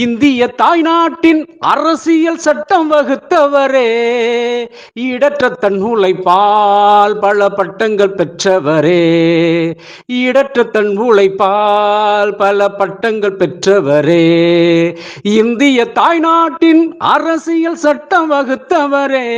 இந்திய தாய்நாட்டின் அரசியல் சட்டம் வகுத்தவரே. ஈடற்ற தன் உழைப்பால் பல பட்டங்கள் பெற்றவரே. ஈடற்ற தன் உழைப்பால் பல பட்டங்கள் பெற்றவரே. இந்திய தாய்நாட்டின் அரசியல் சட்டம் வகுத்தவரே.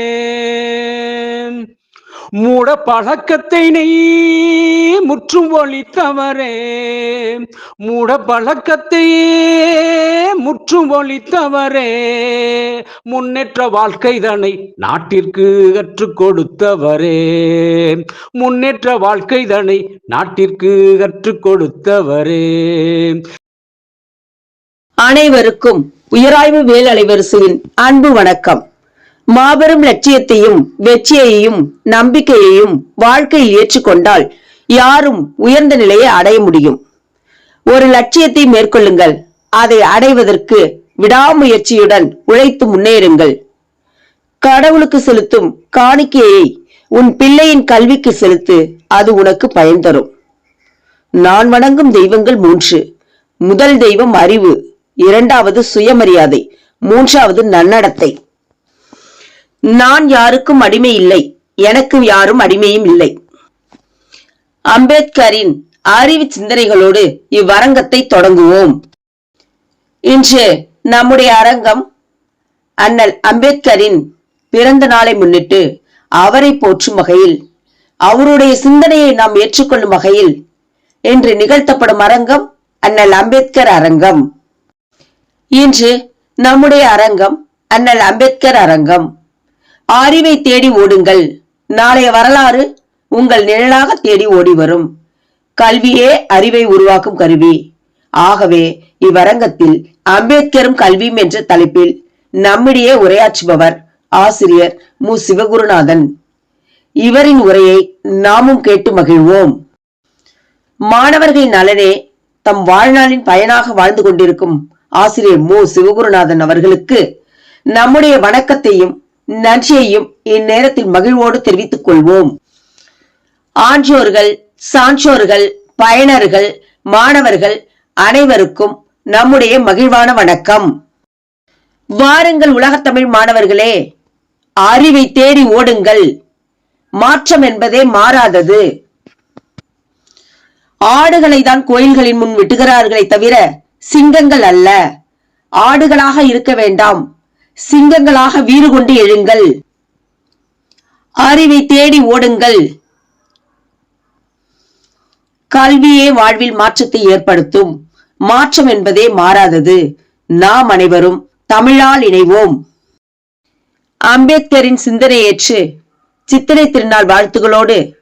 மூட பழக்கத்தை நீ முற்றும் ஒழித்தவரே. மூட பழக்கத்தையே முற்றும் ஒழித்தவரே. முன்னேற்ற வாழ்க்கைதனை நாட்டிற்கு கற்றுக் கொடுத்தவரே. முன்னேற்ற வாழ்க்கைதனை நாட்டிற்கு கற்றுக் கொடுத்தவரே. அனைவருக்கும் உயராய்வு வேல் அலைவரிசையின் அன்பு வணக்கம். மாபெரும் லட்சியத்தையும் வெற்றியையும் நம்பிக்கையையும் வாழ்க்கையில் ஏற்றுக்கொண்டால் யாரும் உயர்ந்த நிலையை அடைய முடியும். ஒரு லட்சியத்தை மேற்கொள்ளுங்கள். அதை அடைவதற்கு விடாமுயற்சியுடன் உழைத்து முன்னேறுங்கள். கடவுளுக்கு செலுத்தும் காணிக்கையை உன் பிள்ளையின் கல்விக்கு செலுத்து அது உனக்கு பயன் தரும். நான் வணங்கும் தெய்வங்கள் மூன்று. முதல் தெய்வம் அறிவு இரண்டாவது சுயமரியாதை மூன்றாவது நன்னடத்தை. நான் யாருக்கும் அடிமை இல்லை. எனக்கு யாரும் அடிமையும் இல்லை. அம்பேத்கரின் அறிவு சிந்தனைகளோடு இவ்வரங்கத்தை தொடங்குவோம். இன்று நம்முடைய அரங்கம் அண்ணல் அம்பேத்கரின் பிறந்த நாளை முன்னிட்டு அவரை போற்றும் வகையில் அவருடைய சிந்தனையை நாம் ஏற்றுக்கொள்ளும் வகையில் இன்று நிகழ்த்தப்படும் அரங்கம் அண்ணல் அம்பேத்கர் அரங்கம். இன்று நம்முடைய அரங்கம் அண்ணல் அம்பேத்கர் அரங்கம். அறிவை தேடி ஓடுங்கள். நாளைய வரலாறு உங்கள் நிழலாக தேடி ஓடி வரும். கல்வியே அறிவை உருவாக்கும் கருவி. ஆகவே இவ்வரங்கத்தில் அம்பேத்கரும் கல்வியும் என்ற தலைப்பில் நம்மிடையே உரையாற்றுபவர் ஆசிரியர் மு. சிவகுருநாதன். இவரின் உரையை நாமும் கேட்டு மகிழ்வோம். மாணவர்களின் நலனே தம் வாழ்நாளின் பயனாக வாழ்ந்து கொண்டிருக்கும் ஆசிரியர் மு. சிவகுருநாதன் அவர்களுக்கு நம்முடைய வணக்கத்தையும் நன்றியையும் இந்நேரத்தில் மகிழ்வோடு தெரிவித்துக் கொள்வோம். ஆன்றோர்கள் சான்றோர்கள் பயனர்கள் மாணவர்கள் அனைவருக்கும் நம்முடைய மகிழ்வான வணக்கம். வாருங்கள் உலகத்தமிழ் மாணவர்களே அறிவை தேடி ஓடுங்கள். மாற்றம் என்பதே மாறாதது. ஆடுகளை தான் கோயில்களின் முன் விட்டுகிறார்களே தவிர சிங்கங்கள் அல்ல. ஆடுகளாக இருக்க வேண்டாம். சிங்கங்களாக வீறு கொண்டு எழுங்கள். அறிவை தேடி ஓடுங்கள். கல்வியே வாழ்வில் மாற்றத்தை ஏற்படுத்தும். மாற்றம் என்பதே மாறாதது. நாம் அனைவரும் தமிழால் இணைவோம். அம்பேத்கரின் சிந்தனையேற்று சித்திரை திருநாள் வாழ்த்துகளோடு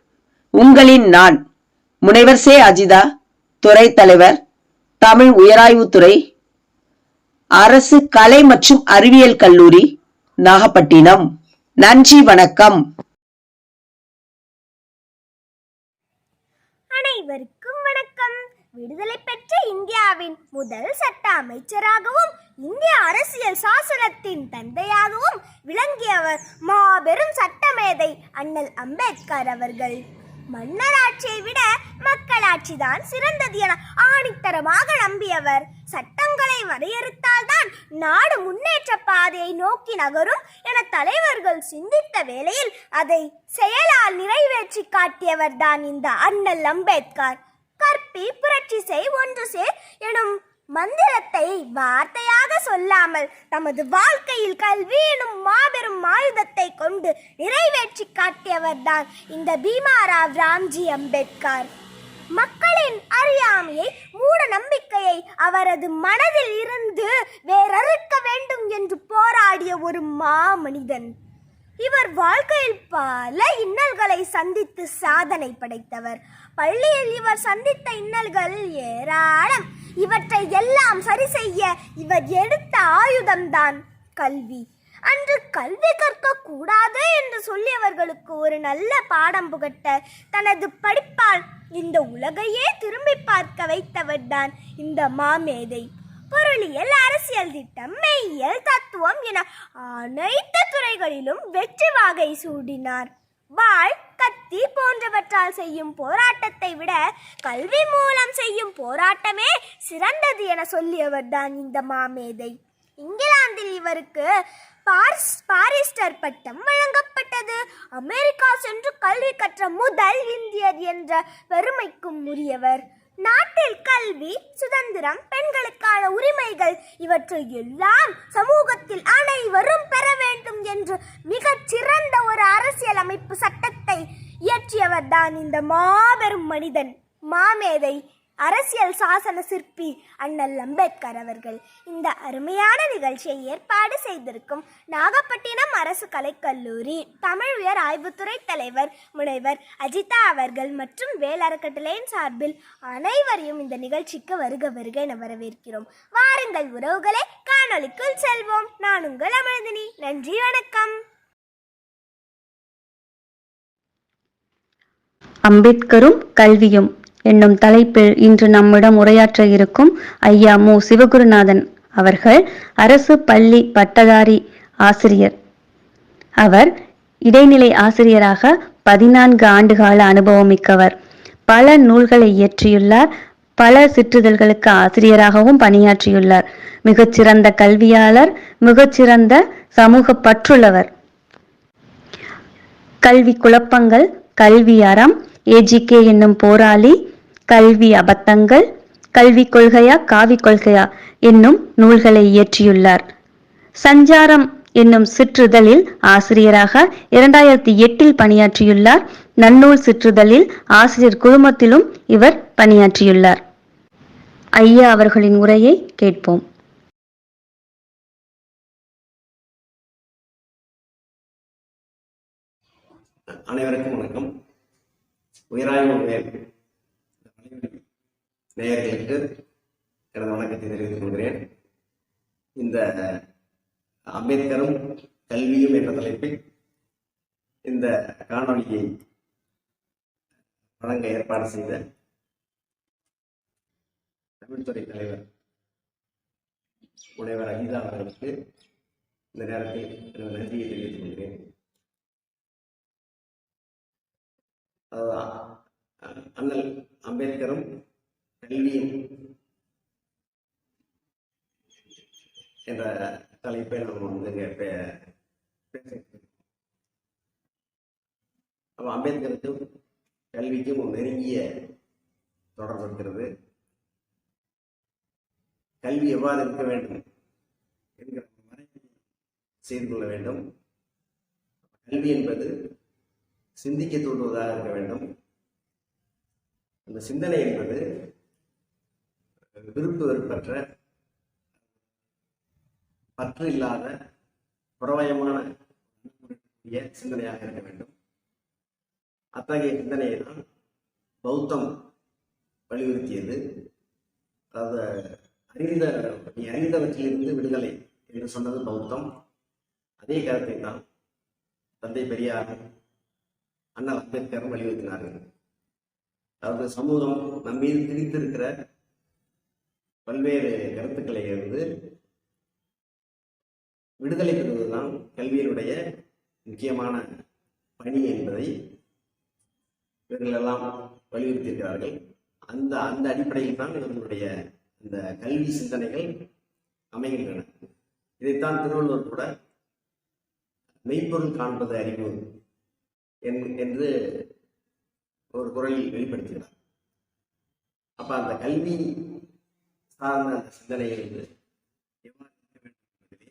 உங்களின் நான் முனைவர் சே அஜிதா துறை தலைவர் தமிழ் உயராய்வுத்துறை அரசு கலை மற்றும் அறிவியல் கல்லூரி நாகப்பட்டினம். நன்றி வணக்கம். அனைவருக்கும் வணக்கம். விடுதலை பெற்ற இந்தியாவின் முதல் சட்ட அமைச்சராகவும் இந்திய அரசியல் சாசனத்தின் தந்தையாகவும் விளங்கியவர் மாபெரும் சட்டமேதை அண்ணல் அம்பேத்கர் அவர்கள். மன்னராட்சியை விட மக்களாட்சிதான் சிறந்தது என ஆணித்தரமாக நம்பியவர். சட்டங்களை வரையறுத்தால்தான் நாடு முன்னேற்ற பாதையை நோக்கி நகரும் என தலைவர்கள் சிந்தித்த வேளையில் அதை செயலால் நிறைவேற்றி காட்டியவர் தான் இந்த அண்ணல் அம்பேத்கர். கற்பி புரட்சி செய் ஒன்று சேர் எனும் மந்திரத்தை வார்த்தையாக சொல்லாமல் தமது வாழ்க்கையில் கல்வி எனும் மாபெரும் ஆயுதத்தை கொண்டு நிறைவேற்றி காட்டியவர்தான் இந்த பீமாராவ் ராம்ஜி அம்பேத்கர். மக்களின் அறியாமையை மூட நம்பிக்கையை அவரது மனதில் இருந்து வேறறுக்க வேண்டும் என்று போராடிய ஒரு மாமனிதன். இவர் வாழ்க்கையில் பல இன்னல்களை சந்தித்து சாதனை படைத்தவர். பள்ளியில் இவர் சந்தித்த இன்னல்கள் ஏராளம். இவற்றை எல்லாம் சரி செய்ய இவர் எடுத்த ஆயுதம்தான் கல்வி. அன்று கல்வி கற்க கூடாது என்று சொல்லியவர்களுக்கு ஒரு நல்ல பாடம் புகட்ட தனது படிப்பால் இந்த உலகையே திரும்பி பார்க்க வைத்தவர்தான் இந்த மாமேதை. பொருளியல் அரசியல் திட்டம் மெய்யியல் தத்துவம் என அனைத்து துறைகளிலும் வெற்றி வாகை சூடினார். வாழ் கத்தி போன்றவற்றால் செய்யும் போராட்டத்தை விட கல்வி மூலம் செய்யும் போராட்டமே சிறந்தது என சொல்லியவர்தான் இந்த மாமேதை. இங்கிலாந்தில் இவருக்கு பாரிஸ் பாரிஸ்டர் பட்டம் வழங்கப்பட்டது. அமெரிக்கா சென்று கல்வி கற்ற முதல் இந்தியர் என்ற பெருமைக்கும் உரியவர். நாட்டில் கல்வி சுதந்திரம் பெண்களுக்கான உரிமைகள் இவற்றை எல்லாம் சமூகத்தில் அனைவரும் பெற வேண்டும் என்று மிகச் சிறந்த ஒரு அரசியலமைப்பு திட்டத்தை இயற்றியவர்தான் இந்த மாபெரும் மனிதன். மாமேதை அரசியல் சாசன சிற்பி அண்ணல் அம்பேத்கர் அவர்கள். இந்த அருமையான நிகழ்ச்சியை ஏற்பாடு செய்திருக்கும் நாகப்பட்டினம் அரசு கலைக்கல்லூரி தமிழ் உயர் ஆய்வுத்துறை தலைவர் முனைவர் அஜிதா அவர்கள் மற்றும் வேலறக்கட்டளையின் சார்பில் அனைவரையும் இந்த நிகழ்ச்சிக்கு வருக வருக என வரவேற்கிறோம். வாருங்கள் உறவுகளே காணொளிக்குள் செல்வோம். நான் உங்கள் அமிழ்தினி நன்றி வணக்கம். அம்பேத்கரும் கல்வியும் என்னும் தலைப்பில் இன்று நம்மிடம் உரையாற்ற இருக்கும் ஐயா மு. சிவகுருநாதன் அவர்கள் அரசு பள்ளி பட்டதாரி ஆசிரியர். அவர் இடைநிலை ஆசிரியராக பதினான்கு ஆண்டுகால அனுபவம் மிக்கவர். பல நூல்களை இயற்றியுள்ளார். பல சிற்றிதழ்களுக்கு ஆசிரியராகவும் பணியாற்றியுள்ளார். மிகச்சிறந்த கல்வியாளர் மிகச்சிறந்த சமூக பற்றுள்ளவர். கல்வி குழப்பங்கள் கல்வி அறம் ஏஜிகே என்னும் போராளி கல்வி அபத்தங்கள் கல்வி கொள்கையா காவி கொள்கையா என்னும் நூல்களை இயற்றியுள்ளார். சஞ்சாரம் என்னும் சிற்றிதழில் ஆசிரியராக இரண்டாயிரத்தி எட்டில் பணியாற்றியுள்ளார். நன்னூல் சிற்றிதழில் ஆசிரியர் குழுமத்திலும் இவர் பணியாற்றியுள்ளார். ஐயா அவர்களின் உரையை கேட்போம். அனைவருக்கும் வணக்கம். உயராய்வு மேல் நேயர்களுக்கு எனது வணக்கத்தை தெரிவித்துக் கொள்கிறேன். இந்த அம்பேத்கரும் கல்வியும் என்ற தலைப்பில் இந்த காணொலியை வழங்க ஏற்பாடு செய்த தமிழ்துறை தலைவர் முனைவர் அகிதா அவர்களுக்கு இந்த நேரத்தில் எனது நன்றியை தெரிவித்துக் கொள்கிறேன். அண்ணல் அம்பேத்கரும் கல்வியும் என்ற தலைப்பை நம்ம வந்து இங்க அப்போ அம்பேத்கருக்கும் கல்விக்கும் ஒரு நெருங்கிய தொடர்பு இருக்கிறது. கல்வி எவ்வாறு இருக்க வேண்டும் என்கிற செய்து கொள்ள வேண்டும். கல்வி என்பது சிந்திக்க தூண்டுவதாக இருக்க வேண்டும். அந்த சிந்தனை என்பது விருப்பு வெறுப்பற்ற பற்று இல்லாத புறவயமான சிந்தனையாக இருக்க வேண்டும். அத்தகைய சிந்தனையை தான் பௌத்தம் வலியுறுத்தியது. அதாவது அறிந்த நீ அறிந்தவற்றிலிருந்து விடுதலை என்று சொன்னது பௌத்தம். அதே கருத்தை தான் தந்தை பெரியார் அண்ணா அம்பேத்கர் வலியுறுத்தினார்கள் அதாவது சமூகம் நம் மீது திணித்திருக்கிற பல்வேறு கருத்துக்களை இருந்து விடுதலை பெறுவதுதான் கல்வியினுடைய முக்கியமான பணி என்பதை இவர்களெல்லாம் வலியுறுத்தியிருக்கிறார்கள். அந்த அந்த அடிப்படையில் தான் இவர்களுடைய இந்த கல்வி சிந்தனைகள் அமைகின்றன. இதைத்தான் திருவள்ளுவர் கூட மெய்ப்பொருள் காண்பது அறிவு என்று ஒரு குரலில் வெளிப்படுத்தினார். அப்ப அந்த கல்வி சார்ந்த அந்த சிந்தனைகள் வந்து எவ்வாறு என்பதிலே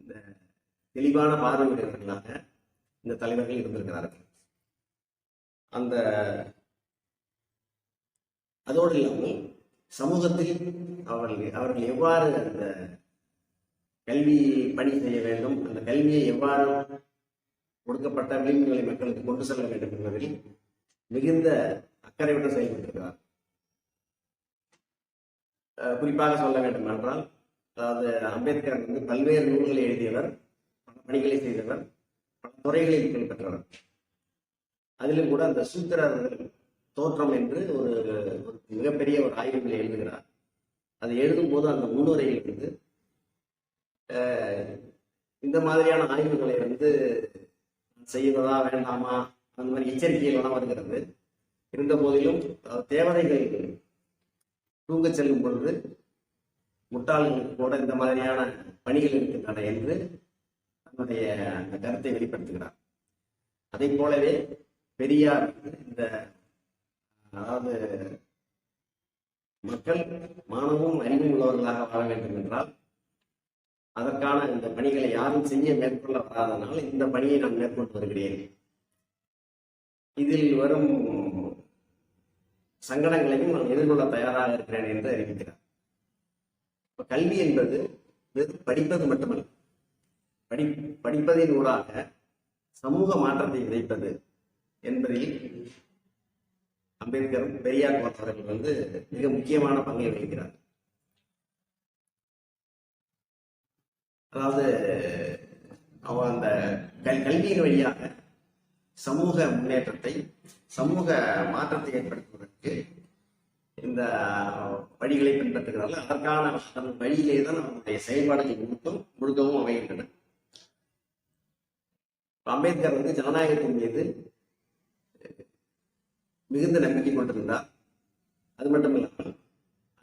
இந்த தெளிவான பார்வையுடையவர்களாக இந்த தலைவர்கள் இருந்திருக்கிறார்கள். அந்த அதோடு இல்லாமல் சமூகத்தில் அவர்கள் அவர்கள் எவ்வாறு அந்த கல்வி பணி செய்ய வேண்டும் அந்த கல்வியை எவ்வாறு கொடுக்கப்பட்ட விளிம்புகளை மக்களுக்கு கொண்டு செல்ல வேண்டும் என்பதில் மிகுந்த அக்கறையுடன் செயல்பட்டிருக்கிறார். குறிப்பாக சொல்ல வேண்டும் என்றால் அதாவது அம்பேத்கர் வந்து பல்வேறு நூல்களை எழுதியவர் பல பணிகளை செய்தவர் பல துறைகளில் புகழ் பெற்றவர். அதிலும் கூட அந்த சூத்திரர் தோற்றம் என்று ஒரு ஒரு மிகப்பெரிய ஒரு ஆய்வுகளை எழுதுகிறார். அதை எழுதும் போது அந்த முன்னுரையில் இருந்து இந்த மாதிரியான ஆய்வுகளை வந்து செய்வதா வேண்டாமா? அந்த மாதிரி எச்சரிக்கைகள்லாம் வருகிறது. இருந்த போதிலும் தேவதைகள் தூங்கச் செல்லும் பொழுது முட்டாள்களுக்கு கூட இந்த மாதிரியான பணிகள் இருக்கின்றன என்று தன்னுடைய அந்த கருத்தை வெளிப்படுத்துகிறார். அதை போலவே பெரியார் இந்த அதாவது மக்கள் மானமும் அறிவும் உள்ளவர்களாக வாழ வேண்டும் என்றால் அதற்கான இந்த பணிகளை யாரும் செய்ய மேற்கொள்ள வராதனால் இந்த பணியை நான் மேற்கொண்டு வருகிறேன். இதில் வரும் சங்கடங்களையும் நான் எதிர்கொள்ள தயாராக இருக்கிறேன் என்று அறிவிக்கிறார். இப்போ கல்வி என்பது வெறும் படிப்பது மட்டுமல்ல. படி படிப்பதின் ஊடாக சமூக மாற்றத்தை விதைப்பது என்பதில் அம்பேத்கர் பெரியார் போன்றவர்கள் வந்து மிக முக்கியமான பங்கை வகிக்கிறார். அதாவது அவன் அந்த கல் கல்வியின் வழியாக சமூக முன்னேற்றத்தை சமூக மாற்றத்தை ஏற்படுத்துவதற்கு இந்த வழிகளை பின்பற்றுகிறார்கள். அதற்கான அந்த வழியிலே தான் நம்மளுடைய செயல்பாடுகள் முழுக்கும் முழுக்கவும் அமைகின்றன அம்பேத்கர் வந்து ஜனநாயகத்தின் மீது மிகுந்த நம்பிக்கை கொண்டிருந்தார். அது மட்டும் இல்லாமல்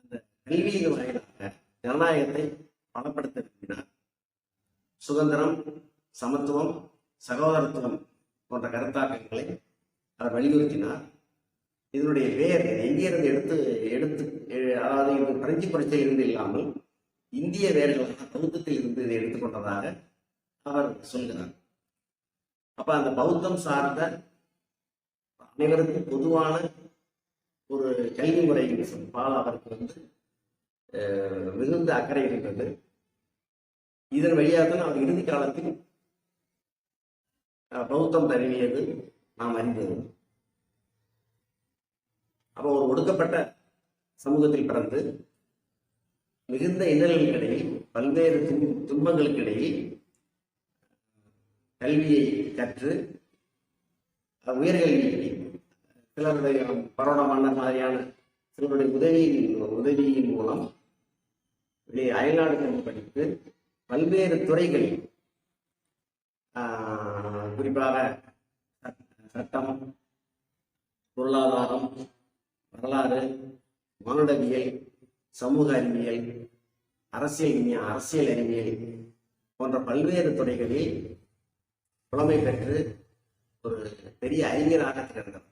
அந்த கல்வியின் வாயிலாக ஜனநாயகத்தை பலப்படுத்த சுதந்திரம் சமத்துவம் சகோதரத்துவம் போன்ற கருத்தாக்கங்களை அவர் வலியுறுத்தினார். இதனுடைய வேர் எங்கிருந்து எடுத்து எடுத்து அதாவது இது பிரெஞ்சு புரட்சியில் இருந்து இல்லாமல் இந்திய வேர்களாக பௌத்தத்தில் இருந்து இதை எடுத்துக்கொண்டதாக அவர் சொல்கிறார். அப்ப அந்த பௌத்தம் சார்ந்த அனைவருக்கும் பொதுவான ஒரு கல்வி முறை முறையின் பால் அவருக்கு வந்து மிகுந்த அக்கறை இருந்தது. இதன் வழியாக தான் அவர் இறுதி காலத்தில் பௌத்தம் தழுவியது நாம் அறிந்தது. அப்போ ஒரு ஒடுக்கப்பட்ட சமூகத்தில் பிறந்து மிகுந்த இன்னல்களுக்கிடையில் பல்வேறு துன்பங்களுக்கிடையில் கல்வியை கற்று உயர்கல்வி சிலருடைய பரோட மன்னர் மாதிரியான சிலருடைய உதவியின் உதவியின் மூலம் வெளியே படித்து பல்வேறு துறைகளில் குறிப்பாக சட்டம் பொருளாதாரம் வரலாறு மானுடவியல் சமூக அறிவியல் அரசியல் விஞ்ஞா- அரசியல் அறிவியல் போன்ற பல்வேறு துறைகளில் புலமை பெற்று ஒரு பெரிய அறிஞராக திகழ்ந்தார்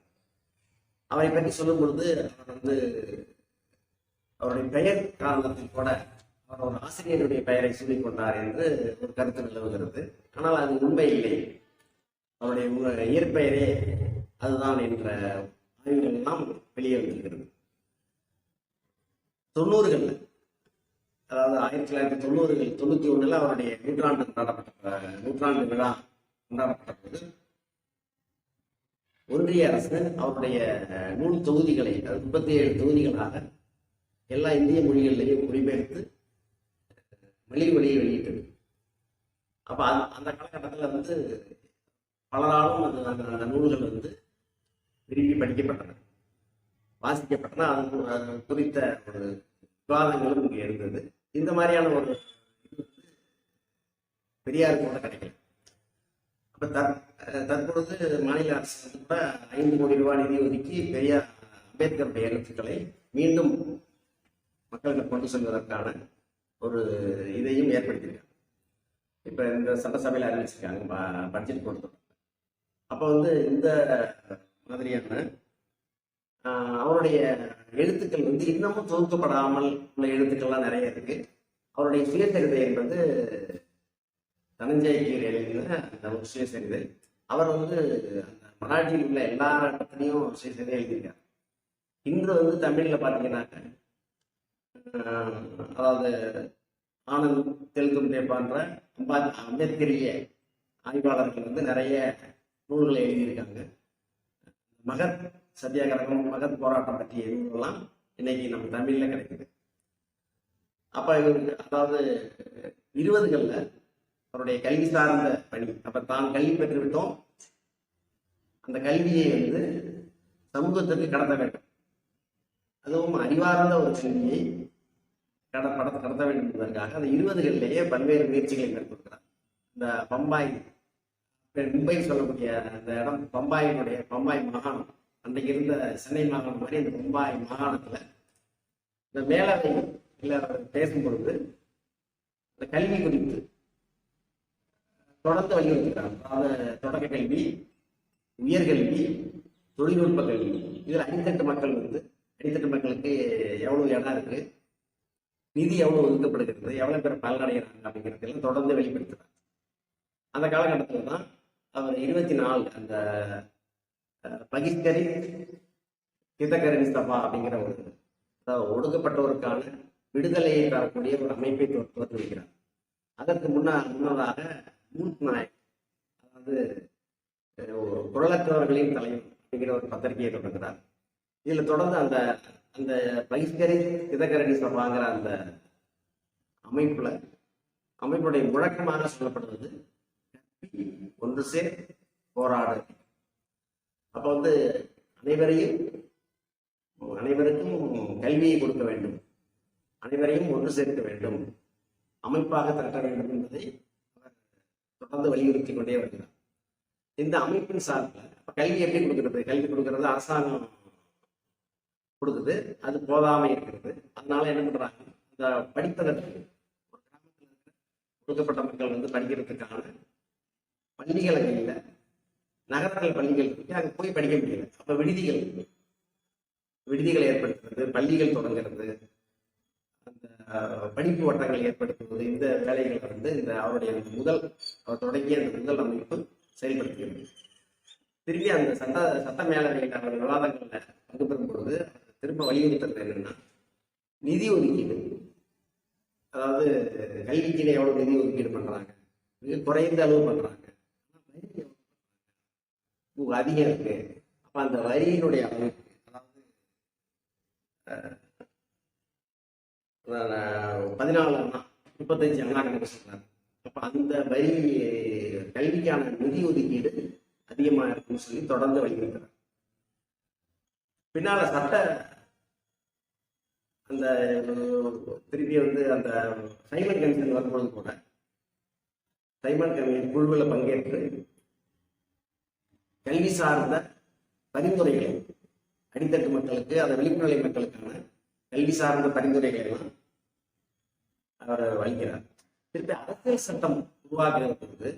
அவரை பற்றி சொல்லும் பொழுது அவர் வந்து அவருடைய பெயர் காரணத்தில் கூட ஒரு ஆசிரியருடைய பெயரை சொல்லிக் கொண்டார் என்று ஒரு கருத்து நிலவுகிறது. ஆனால் அது உண்மை இல்லை. அவருடைய இயற்பெயரே அதுதான் என்ற ஆய்வுகள் எல்லாம் வெளியே வந்திருக்கிறது. தொண்ணூறுகள்ல அதாவது ஆயிரத்தி தொள்ளாயிரத்தி தொண்ணூறுகள் தொண்ணூத்தி ஒண்ணுல அவருடைய நூற்றாண்டு கொண்டாடப்பட்ட நூற்றாண்டு விழா கொண்டாடப்பட்ட போது ஒன்றிய அரசு அவருடைய நூல் தொகுதிகளை முப்பத்தி ஏழு தொகுதிகளாக எல்லா இந்திய மொழிகளிலேயும் மொழிபெயர்த்து வெளி வழியை வெளியிட்டது. அப்ப அந்த- அந்த காலகட்டத்தில் வந்து பலராலும் அது அந்த அந்த நூல்கள் வந்து விரும்பி படிக்கப்பட்டன. வாசிக்கப்பட்டன. அது குறித்த ஒரு விவாதங்களும் இங்கே இருந்தது. இந்த மாதிரியான ஒரு பெரியார் பெரியாருக்கு கூட கிடைக்கல. அப்ப தற்- தற்பொழுது மாநில அரசு வந்து கூட ஐந்து கோடி ரூபாய் நிதி ஒதுக்கி பெரியார் அம்பேத்கருடைய எழுத்துக்களை மீண்டும் மக்களுக்கு கொண்டு செல்வதற்கான ஒரு இதையும் ஏற்படுத்தியிருக்காங்க. இப்போ இந்த சட்டசபையில் அறிவிச்சிருக்காங்க ப- பட்ஜெட் கொடுத்தோம் அப்போ வந்து இந்த மாதிரியான அவருடைய எழுத்துக்கள் வந்து இன்னமும் தொகுக்கப்படாமல் உள்ள எழுத்துக்கள்லாம் நிறைய இருக்கு. அவருடைய சுயசரிதை என்பது தனஞ்சய கீர் எழுதின அந்த ஒரு சுயசரிதை. அவர் வந்து அந்த மராட்டியில் உள்ள எல்லா இடத்துலையும் சுயசரிதை எழுதியிருக்கார். இன்று வந்து தமிழில் பார்த்தீங்கன்னாக்க அதாவது ஆனந்த் தெலுங்கு போன்ற அம்பேத்கரிய ஆய்வாளர்கள் வந்து நிறைய நூல்களை எழுதியிருக்காங்க. மகத் சத்தியாகிரகம் மகத் போராட்டம் பற்றிய நூல்கள்லாம் இன்னைக்கு நம்ம தமிழ்ல கிடைக்குது. அப்ப இவருக்கு அதாவது இருபதுகள்ல அவருடைய கல்வி சார்ந்த பணி. அப்ப தான் கல்வி பெற்று விட்டோம் அந்த கல்வியை வந்து சமூகத்திற்கு கடத்த வேண்டும். அதுவும் அறிவார்ந்த ஒரு கல்வியை கட படத்தை நடத்த வேண்டும் என்பதற்காக அந்த இருபதுகளிலேயே பல்வேறு முயற்சிகளை மேற்கொள்கிறார். இந்த பம்பாய் மும்பை சொல்லக்கூடிய அந்த இடம் பம்பாயினுடைய பம்பாய் மாகாணம். அன்றைக்கு இருந்த சென்னை மாகாணம் மாதிரி அந்த பம்பாய் மாகாணத்துல இந்த மேலவை இல்ல பேசும் பொழுது இந்த கல்வி குறித்து தொடர்ந்து வலியுறுத்துகிறார் அதாவது தொடக்க கல்வி உயர்கல்வி தொழில்நுட்ப கல்வி. இதில் அடித்தட்டு மக்கள் வந்து அடித்தட்டு மக்களுக்கு எவ்வளவு இடம் இருக்கு? நிதி எவ்வளவு ஒதுக்கப்படுகிறது எவ்வளவு பேர் பலனடைகிறாங்க அப்படிங்கிறதெல்லாம் தொடர்ந்து வெளிப்படுத்துறாங்க. அந்த காலகட்டத்தில் தான் அவர் இருபத்தி நாலு அந்த பகிஷ்கரி கிதகரணி சபா அப்படிங்கிற ஒரு ஒடுக்கப்பட்டோருக்கான விடுதலையை தரக்கூடிய ஒரு அமைப்பை தொடர்ந்து தோற்றுவிக்கிறார் அதற்கு முன்னா முன்னதாக மூத் நாயக் அதாவது குரலற்றவர்களின் தலைவர் அப்படிங்கிற ஒரு பத்திரிகையை தொடங்குகிறார் இதுல தொடர்ந்து அந்த அந்த பகிஷ்கரி கிதகரணி சபாங்கிற அந்த அமைப்புல அமைப்புடைய முழக்கமாக சொல்லப்படுவது ஒன்று சேர் போராடு. அப்ப வந்து அனைவரையும் அனைவருக்கும் கல்வியை கொடுக்க வேண்டும். அனைவரையும் ஒன்று சேர்க்க வேண்டும். அமைப்பாக திரட்ட வேண்டும் என்பதை அவர் தொடர்ந்து வலியுறுத்தி கொண்டே வருகிறார். இந்த அமைப்பின் சார்பில் கல்வி எப்படி கொடுக்கிறது? கல்வி கொடுக்கிறது அரசாங்கம் கொடுக்குது. அது போதாம இருக்கிறது. அதனால என்ன பண்றாங்க? இந்த படிப்பதற்கு ஒரு கிராமத்தில் ஒடுக்கப்பட்ட மக்கள் வந்து படிக்கிறதுக்கான பள்ளிகள் அங்கே இல்லை. நகரங்கள் பள்ளிகள் இருக்கு. அங்கே போய் படிக்க முடியல. அப்ப விடுதிகள் விடுதிகளை ஏற்படுத்துறது பள்ளிகள் தொடங்குறது அந்த படிப்பு வட்டங்கள் ஏற்படுத்துவது இந்த வேலைகளை வந்து இந்த அவருடைய முதல் அவர் தொடங்கிய அந்த முதல் அமைப்பு செயல்படுத்துகிறது திரும்பி அந்த சட்ட சட்ட மேலவையில் அவர் விவாதங்களில் பங்கு பெறும் பொழுது திரும்ப வலியுறுத்துறது என்னன்னா நிதி ஒதுக்கீடு. அதாவது கல்விக்கு எவ்வளவு நிதி ஒதுக்கீடு பண்றாங்க? மிக குறைந்த அளவு பண்றாங்க. அதிகம் இருக்கு. அப்ப அந்த வரியினுடைய அமைப்பு அதாவது அஹ், பதினாலு அண்ணா முப்பத்தஞ்சு அண்ணா கணக்கு சொல்றாரு அப்ப அந்த வரி கல்விக்கான நிதி ஒதுக்கீடு அதிகமா இருக்குன்னு சொல்லி தொடர்ந்து வலியுறுத்துறாங்க. பின்னால சட்ட அந்த திருப்பி வந்து அந்த சைமன் கமிஷன் வரும்பொழுது கூட சைமன் கமிஷன் குழுவில் பங்கேற்று கல்வி சார்ந்த பரிந்துரைகளை அடித்தட்டு மக்களுக்கு அந்த விழிப்புணர்வு மக்களுக்கான கல்வி சார்ந்த பரிந்துரைகளை எல்லாம் அவர் வலிக்கிறார் திருப்பி அரசியல் சட்டம் உருவாக்குறது பொழுது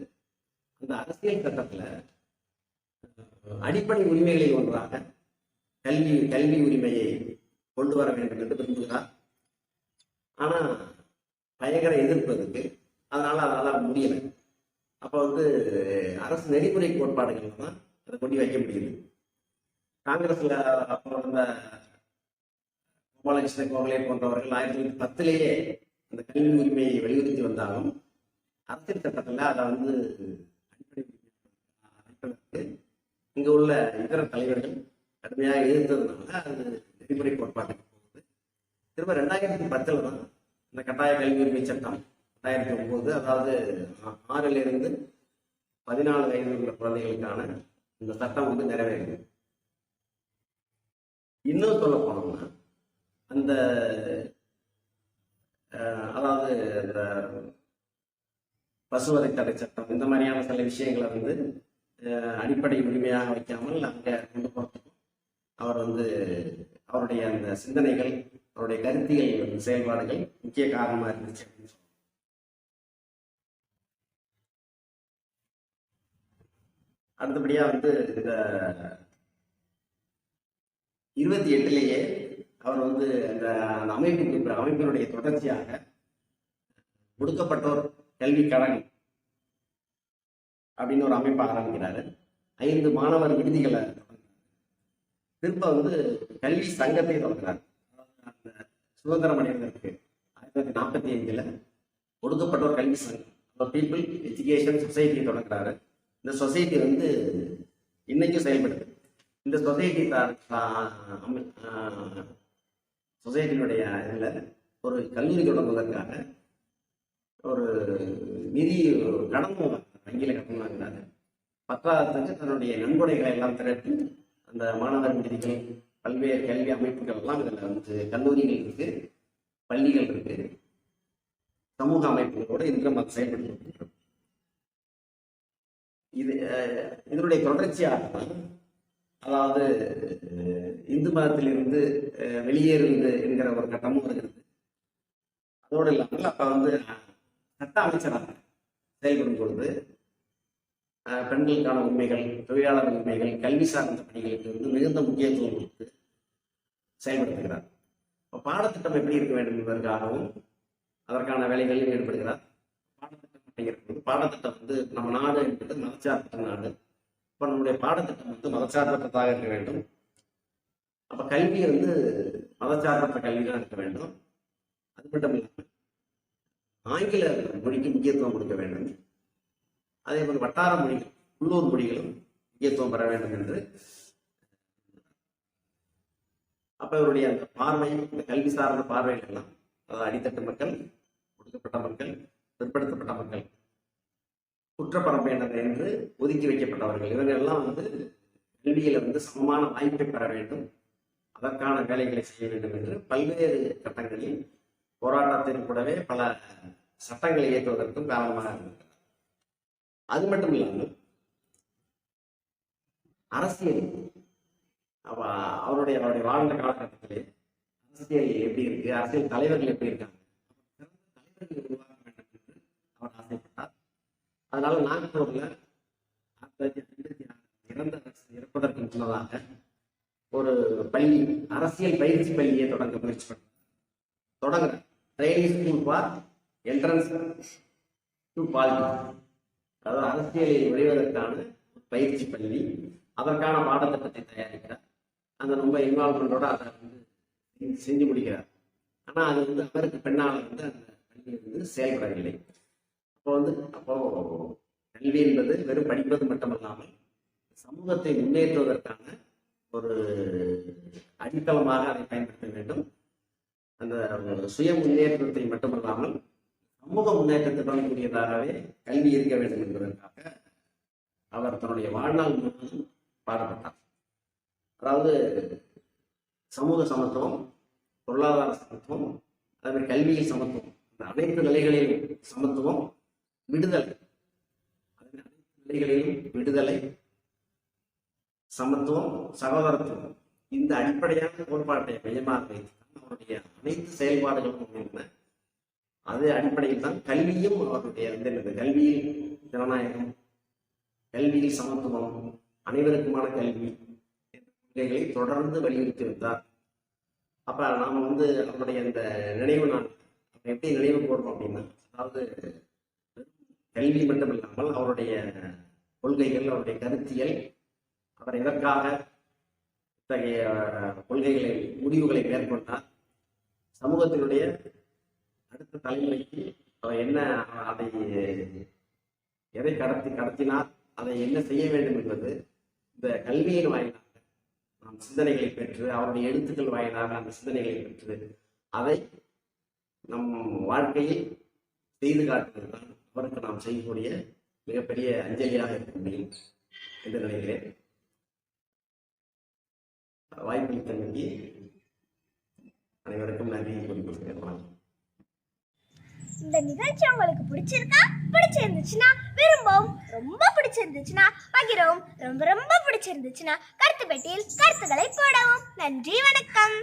அந்த அரசியல் சட்டத்தில் அடிப்படை உரிமைகளில் ஒன்றாக கல்வி கல்வி உரிமையை கொண்டு வர வேண்டும் என்று விரும்புகிறார். ஆனா பயங்கர எதிர்ப்பு இருக்கு அதனால அதனால முடியலை. அப்ப வந்து அரசு நெறிமுறை கோட்பாடுகள் தான் அதை கொண்டு வைக்க முடியுது. காங்கிரஸ்ல அப்போ வந்த கோபாலகிருஷ்ண கோகலே போன்றவர்கள் ஆயிரத்தி தொள்ளாயிரத்தி பத்திலேயே அந்த கல்வி உரிமையை வலியுறுத்தி வந்தாலும் அரசியல் சட்டத்தில் அதை வந்து அடிப்படை இங்கே உள்ள இதர தலைவர்கள் கடுமையாக எதிர்த்ததுனால அது விதிமுறை கோட்பாட்டுக்கு போகுது. திரும்ப ரெண்டாயிரத்தி பத்துல தான் இந்த கட்டாய கல்வி உரிமை சட்டம் ரெண்டாயிரத்தி ஒன்பது அதாவது ஆறுல ஆறில் இருந்து பதினாலு வயது உள்ள குழந்தைகளுக்கான இந்த சட்டம் வந்து நிறைவேறுது இன்னும் சொல்ல போனோம்னா அந்த அஹ், அதாவது இந்த பசுவதை தடை சட்டம் இந்த மாதிரியான சில விஷயங்களை வந்து அஹ், அடிப்படை உரிமையாக வைக்காமல் அங்கே கொண்டு போகிறதுக்கும் அவர் வந்து அவருடைய அந்த சிந்தனைகள் அவருடைய கருத்தியல் செயல்பாடுகள் முக்கிய காரணமா இருந்துச்சு. அப்படின்னு அடுத்தபடியா வந்து இந்த இருபத்தி எட்டுலேயே அவர் வந்து அந்த அந்த அமைப்புக்கு அமைப்பினுடைய தொடர்ச்சியாக ஒடுக்கப்பட்டோர் கல்வி கழகம் அப்படின்னு ஒரு அமைப்பு ஆரம்பிக்கிறாரு. ஐந்து மாணவர் விடுதிகளை திரும்ப வந்து கல்வி சங்கத்தை தொடங்குறாரு அந்த சுதந்திரம் அடைவதற்கு ஆயிரத்தி தொள்ளாயிரத்தி நாற்பத்தி அஞ்சுல ஒடுக்கப்பட்டோர் கல்வி சங்கம். பீப்புள் எஜுகேஷன் சொசைட்டியை தொடங்குறாரு. இந்த சொசைட்டி வந்து இன்னைக்கும் செயல்படுது. இந்த சொசைட்டி சொசைட்டியினுடைய இதில் ஒரு கல்லூரி தொடங்குவதற்காக ஒரு நிதி கடன் வங்கியில் கடன் வாங்கினாரு பத்தாவதுக்கு தன்னுடைய நன்கொடைகளை எல்லாம் திரட்டி அந்த மாணவர் விடுதிகள் பல்வேறு கல்வி அமைப்புகள் எல்லாம் இதில் வந்து கல்லூரிகள் இருக்கு பள்ளிகள் இருக்கு. சமூக அமைப்புகளோடு இன்று நம்ம செயல்பட்டு இது இதனுடைய தொடர்ச்சியாக அதாவது இந்து மதத்திலிருந்து அஹ், வெளியேறுவது என்கிற ஒரு கட்டமும் வருகிறது அதோடு இல்லாமல் அப்ப வந்து சட்ட அமைச்சராக செயல்படும் பொழுது பெண்களுக்கான உரிமைகள் தொழிலாளர் உரிமைகள் கல்வி சார்ந்த பணிகளுக்கு வந்து மிகுந்த முக்கியத்துவம் கொடுத்து செயல்படுத்துகிறார். இப்போ பாடத்திட்டம் எப்படி இருக்க வேண்டும் என்பதற்காகவும் அதற்கான வேலைகளில் ஈடுபடுகிறார். பாடத்திட்டம் அப்படிங்கிறது பாடத்திட்டம் வந்து நம்ம நாடு என்பது மதச்சார்பற்ற நாடு. இப்போ நம்முடைய பாடத்திட்டம் வந்து மதச்சார்பற்றதாக இருக்க வேண்டும். அப்போ கல்வி வந்து மதச்சார்பற்ற கல்வி தான் இருக்க வேண்டும். அது மட்டும் இல்லாமல் ஆங்கில மொழிக்கு முக்கியத்துவம் கொடுக்க வேண்டும். அதே போல் வட்டார மொழிகள் உள்ளூர் மொழிகளும் முக்கியத்துவம் பெற வேண்டும் என்று அப்ப இவருடைய அந்த பார்வை இந்த கல்வி சார்ந்த பார்வைகள் எல்லாம் அதாவது அடித்தட்டு மக்கள் ஒடுக்கப்பட்ட மக்கள் பிற்படுத்தப்பட்ட மக்கள் குற்றப்பரம்பையினர் என்று ஒதுக்கி வைக்கப்பட்டவர்கள். இவர்கள் எல்லாம் வந்து கல்வியில வந்து சமமான வாய்ப்பை பெற வேண்டும் அதற்கான வேலைகளை செய்ய வேண்டும் என்று பல்வேறு கட்டங்களில் போராட்டத்தின் கூடவே பல சட்டங்களை இயற்றுவதற்கும் காரணமாக இருந்தது. அது மட்டும் இல்லாமல் அரசியல் அவ அவருடைய அவருடைய வாழ்ந்த காலகட்டத்திலே அரசியல் எப்படி இருக்கு அரசியல் தலைவர்கள் எப்படி இருக்காங்க தலைவர்கள் உருவாக்க வேண்டும் என்று அவர் ஆசைப்பட்டார். அதனால நாக்பூர்ல ஆயிரத்தி தொள்ளாயிரத்தி இறந்த அரசு இறப்பதற்கு முன்னதாக ஒரு பள்ளி அரசியல் பயிற்சி பள்ளியை தொடங்க முயற்சி பண்ணார் தொடங்குற training school for entrance to politics அதாவது அரசியலில் நுழைவதற்கான ஒரு பயிற்சி பள்ளி அதற்கான பாடத்திட்டத்தை தயாரிக்கிறார். அந்த ரொம்ப இன்வால்மெண்டோட அதை வந்து செஞ்சு முடிக்கிறார். ஆனால் அது வந்து அவருக்கு பின்னால் வந்து அந்த பள்ளி வந்து செயல்படவில்லை. அப்போ வந்து அப்போ கல்வி என்பது வெறும் படிப்பது மட்டுமல்லாமல் சமூகத்தை முன்னேற்றுவதற்கான ஒரு அடித்தளமாக அதை பயன்படுத்த வேண்டும். அந்த சுய முன்னேற்றத்தை மட்டுமல்லாமல் சமூக முன்னேற்றத்துடன் கூடியதாகவே கல்வி இருக்க வேண்டும் என்பதற்காக அவர் தன்னுடைய வாழ்நாள் முழுவதும் பாடுபட்டார். அதாவது சமூக சமத்துவம் பொருளாதார சமத்துவம் அதே கல்வியில் சமத்துவம் இந்த அனைத்து நிலைகளிலும் சமத்துவம் விடுதலை. அனைத்து நிலைகளிலும் விடுதலை சமத்துவம் சகோதரத்துவம் இந்த அடிப்படையான கோட்பாட்டை மையமாக வைத்து அவருடைய அனைத்து செயல்பாடுகளும் அமைந்தன. அது அடிப்படையில் தான் கல்வியும் அவருடைய வந்து என்னது கல்வியில் ஜனநாயகம் கல்வியில் சமத்துவம் அனைவருக்குமான கல்வி கொள்கைகளை தொடர்ந்து வலியுறுத்தி வந்தார் அப்ப நாம வந்து அவருடைய அந்த நினைவு நாள் எப்படி நினைவு கூறணும் அப்படின்னா அதாவது கல்வி மட்டும் இல்லாமல் அவருடைய கொள்கைகள் அவருடைய கருத்தியல் அவர் எதற்காக இத்தகைய கொள்கைகளை முடிவுகளை மேற்கொண்டார் சமூகத்தினுடைய அடுத்த தலைமுறைக்கு அவர் என்ன அதை எதை கடத்தி கடத்தினால் அதை என்ன செய்ய வேண்டும் என்பது இந்த கல்வியின் வாயிலாக நாம் சிந்தனைகளை பெற்று அவருடைய எழுத்துக்கள் வாயிலாக அந்த சிந்தனைகளை பெற்று அதை நம் வாழ்க்கையில் செய்து காட்டுவது தான் அவருக்கு நாம் செய்யக்கூடிய மிகப்பெரிய அஞ்சலியாக இருக்க முடியும் என்று நினைக்கிறேன் வாய்ப்பளித்தமைக்கு அனைவருக்கும் நன்றி கூறிக்கொள்கிறேன் வணக்கம். இந்த நிகழ்ச்சி உங்களுக்கு பிடிச்சிருக்கா? பிடிச்சிருந்துச்சுன்னா விரும்பவும் ரொம்ப பிடிச்சிருந்துச்சுன்னா பகிரவும் ரொம்ப ரொம்ப பிடிச்சிருந்துச்சுன்னா கருத்து பெட்டியில் கருத்துக்களை போடவும். நன்றி வணக்கம்.